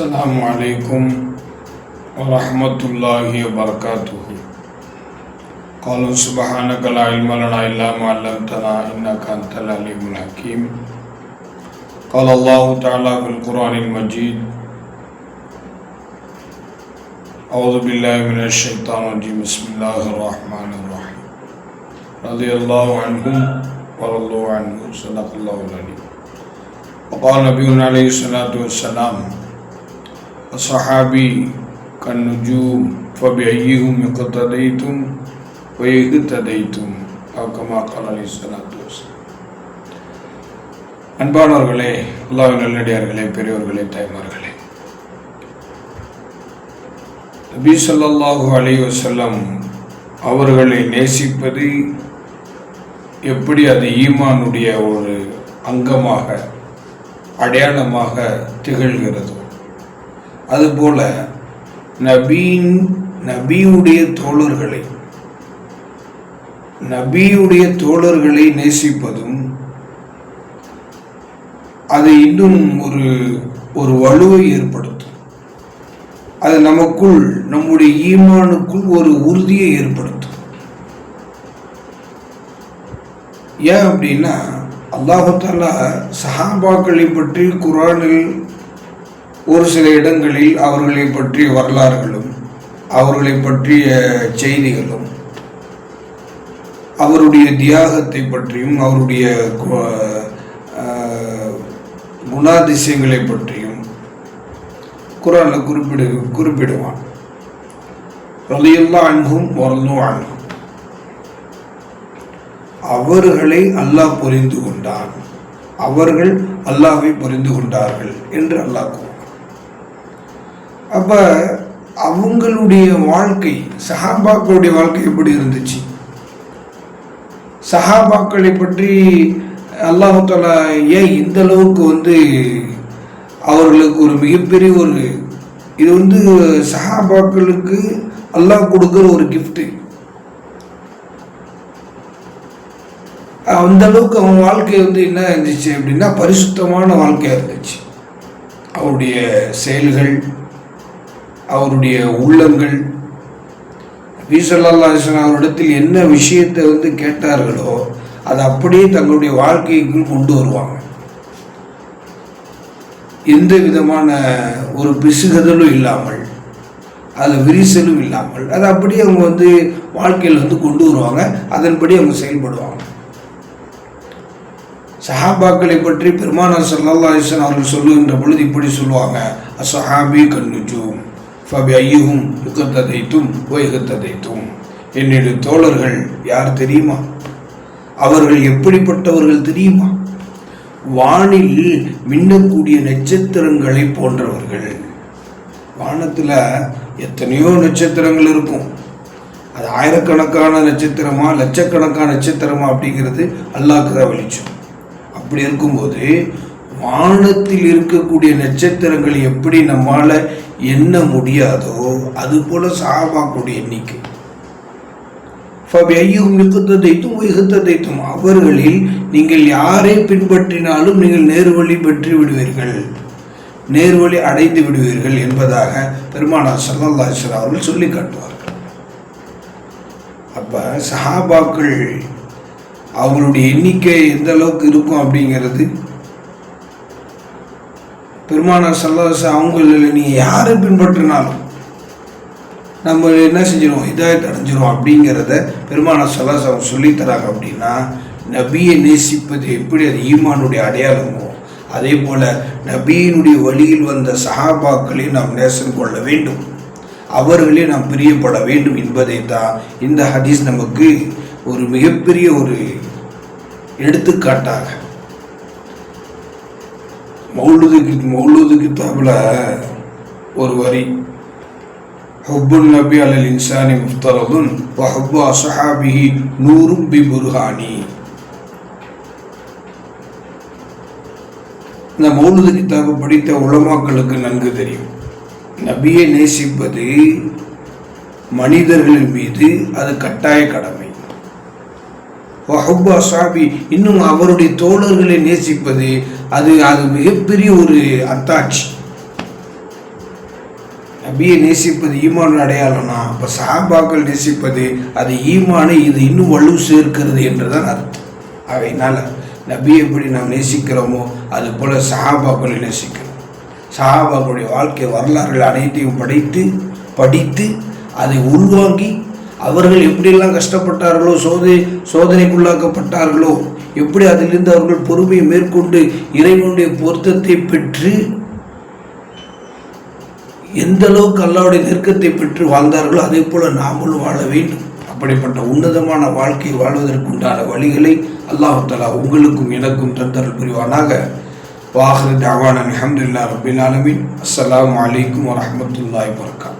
السلام عليكم ورحمة الله وبركاته. قالوا سبحانك لا علم لنا إلا ما علمتنا إنك أنت العليم الحكيم. قال الله تعالى في القرآن المجيد أعوذ بالله من الشيطان الرجيم. بسم الله الرحمن الرحيم. رضي الله عنهم ورضوا عنه. صدق الله العليم وقال نبينا عليه الصلاة والسلام الصحابي كالنجوم فبأيهم اقتديتم ويهتديتم أو كما قال عليه الصلاة والسلام அன்பானவர்களே அல்லாஹ் நல்லடியார்களே பெரியவர்களே தாய்மார்களே நபி ஸல்லல்லாஹு அலைஹி வஸல்லம் அவர்களை நேசிப்பது எப்படி அது ஈமானுடைய ஒரு அங்கமாக அடையாளமாக திகழ்கிறதோ அதுபோல நபியின் நபியுடைய தோழர்களை நபியுடைய தோழர்களை நேசிப்பதும் அது இன்னும் ஒரு ஒரு வலுவை ஏற்படுத்தும். அது நமக்குள் நம்முடைய ஈமானுக்குள் ஒரு உறுதியை ஏற்படுத்தும். ஏன் அப்படின்னா அல்லாஹாலா சஹாபாக்களை பற்றி குரானில் ஒரு சில இடங்களில் அவர்களை பற்றிய வரலாறுகளும் அவர்களை பற்றிய செய்திகளும் அவருடைய தியாகத்தை பற்றியும் அவருடைய கு- குணாதிசயங்களை பற்றியும் குரானில் குறிப்பிடு குறிப்பிடுவான். ரலியல்லா அன்பும் வரலும் அன்பும் அவர்களை அல்லாஹ் புரிந்து கொண்டான். அவர்கள் அல்லாஹை புரிந்து கொண்டார்கள் என்று அல்லாஹ் கூறும் அப்போ அவங்களுடைய வாழ்க்கை சஹாபாக்களுடைய வாழ்க்கை எப்படி இருந்துச்சு? சஹாபாக்களை பற்றி அல்லாஹு ஏன் இந்த அளவுக்கு வந்து அவர்களுக்கு ஒரு மிகப்பெரிய ஒரு இது வந்து சஹாபாக்களுக்கு அல்லாஹ் கொடுக்குற ஒரு கிஃப்ட்டு அந்த அளவுக்கு அவன் வாழ்க்கை வந்து என்ன இருந்துச்சு அப்படின்னா பரிசுத்தமான வாழ்க்கையாக இருந்துச்சு. அவருடைய செயல்கள் அவருடைய உள்ளங்கள். வீசல்லா அவரிடத்தில் என்ன விஷயத்தை வந்து கேட்டார்களோ அதை அப்படியே தங்களுடைய வாழ்க்கைக்குள் கொண்டு வருவாங்க. எந்த விதமான ஒரு பிசுகுதலும் இல்லாமல் அது விரிசலும் இல்லாமல் அதை அப்படியே அவங்க வந்து வாழ்க்கையில் வந்து கொண்டு வருவாங்க அதன்படி அவங்க செயல்படுவாங்க. சஹாபாக்களை பற்றி பெருமானார் சல்லா அலைஹி அவர்கள் சொல்லுகின்ற பொழுது இப்படி சொல்லுவாங்க அசஹாபி கண்ணுஜூம் ஃபபி ஐயுகும் யுகத்ததைத்தும் ஒய்கத்ததைத்தும் என்னுடைய தோழர்கள் யார் தெரியுமா? அவர்கள் எப்படிப்பட்டவர்கள் தெரியுமா? வானில் மின்னக்கூடிய நட்சத்திரங்களை போன்றவர்கள். வானத்தில் எத்தனையோ நட்சத்திரங்கள் இருக்கும். அது ஆயிரக்கணக்கான நட்சத்திரமா லட்சக்கணக்கான நட்சத்திரமா அப்படிங்கிறது அல்லாக்கு தான் வெளிச்சம். அப்படி இருக்கும்போது வானத்தில் இருக்கக்கூடிய நட்சத்திரங்கள் எப்படி நம்மால என்ன முடியாதோ அது போல சாபாக்குடைய எண்ணிக்கை. ஃபபிஐயும் மிகுத்ததைத்தும் உயகத்ததைத்தும் அவர்களில் நீங்கள் யாரை பின்பற்றினாலும் நீங்கள் நேர்வழி பெற்று விடுவீர்கள். நேர்வழி அடைந்து விடுவீர்கள் என்பதாக பெருமானார் சல்லல்லாஹு அவர்கள் சொல்லி காட்டுவார்கள் அப்ப சஹாபாக்கள் அவங்களுடைய எண்ணிக்கை எந்த அளவுக்கு இருக்கும் அப்படிங்கிறது பெருமானார் சல்லாஸ் அவங்கள நீங்கள் யாரை பின்பற்றினாலும் நம்ம என்ன செஞ்சிருவோம்? இதாயத்தை அடைஞ்சிரும் அப்படிங்கிறத பெருமானார் சல்லாஸ் அவங்க சொல்லித் தராங்க அப்படின்னா நபியை நேசிப்பது எப்படி? அது ஈமானுடைய அடையாளமோ? அதே போல் நபியினுடைய வழியில் வந்த சஹாபாக்களை நாம் நேசம் கொள்ள வேண்டும். அவர்களே நாம் பிரியப்பட வேண்டும் என்பதை தான் இந்த ஹதீஸ் நமக்கு ஒரு மிகப்பெரிய ஒரு எடுத்துக்காட்டாக. மௌலுது மௌலுது கிதாபில் ஒரு வரி. ஹுப்பு நபி அலல் இன்சானி முஃப்தரதுன் வஹப்பு அசஹாபிஹி நூறும் பி புர்ஹானி. இந்த மௌலுது கிதாபை படித்த உலமாக்களுக்கு நன்கு தெரியும். நபியை நேசிப்பது மனிதர்களின் மீது அது கட்டாய கடமை. வஹப்பு சாபி இன்னும் அவருடைய தோழர்களை நேசிப்பது அது அது மிகப்பெரிய ஒரு அத்தாட்சி. நபியை நேசிப்பது ஈமான் அடையாளம்னா அப்போ சஹாபாக்கள் நேசிப்பது அது ஈமானை இது இன்னும் வலு சேர்க்கிறது என்றுதான் அர்த்தம். அவையினால் நபியை எப்படி நாம் நேசிக்கிறோமோ அது போல சஹாபாக்களை நேசிக்கிறோம். சஹாபாக்களுடைய வாழ்க்கை வரலாறுகள் அனைத்தையும் படைத்து படித்து அதை உள்வாங்கி அவர்கள் எப்படியெல்லாம் கஷ்டப்பட்டார்களோ சோதனை சோதனைக்குள்ளாக்கப்பட்டார்களோ எப்படி அதிலிருந்து அவர்கள் பொறுமையை மேற்கொண்டு இறைவனுடைய பொருத்தத்தை பெற்று எந்த அளவுக்கு அல்லாவுடைய நெருக்கத்தை பெற்று வாழ்ந்தார்களோ அதே போல நாமளும் வாழ வேண்டும். அப்படிப்பட்ட உன்னதமான வாழ்க்கை வாழ்வதற்குண்டான வழிகளை அல்லாஹு தலா உங்களுக்கும் எனக்கும் தந்தரல் புரிவானாக. வாஹர் தாவான அஹமதுல்லா ரபின் ஆலமின். அஸ்லாம் வலைக்கம் வரமத்துல்லாய் வரகாத்